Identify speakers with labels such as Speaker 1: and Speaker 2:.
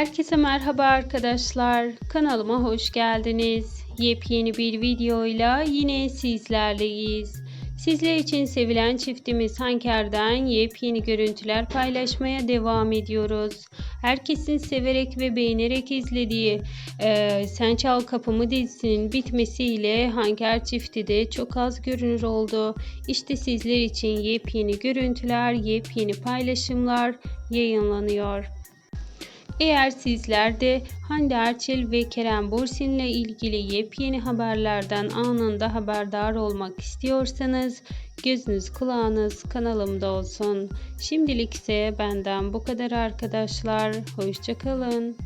Speaker 1: Herkese merhaba arkadaşlar. Kanalıma hoş geldiniz. Yepyeni bir videoyla yine sizlerleyiz. Sizler için sevilen çiftimiz Hanker'den yepyeni görüntüler paylaşmaya devam ediyoruz. Herkesin severek ve beğenerek izlediği e, Sen Çal Kapımı dizisinin bitmesiyle Hanker çifti de çok az görünür oldu. İşte sizler için yepyeni görüntüler, yepyeni paylaşımlar yayınlanıyor. Eğer sizler de Hande Erçel ve Kerem Bursin ile ilgili yepyeni haberlerden anında haberdar olmak istiyorsanız gözünüz kulağınız kanalımda olsun. Şimdilik ise benden bu kadar arkadaşlar. Hoşçakalın.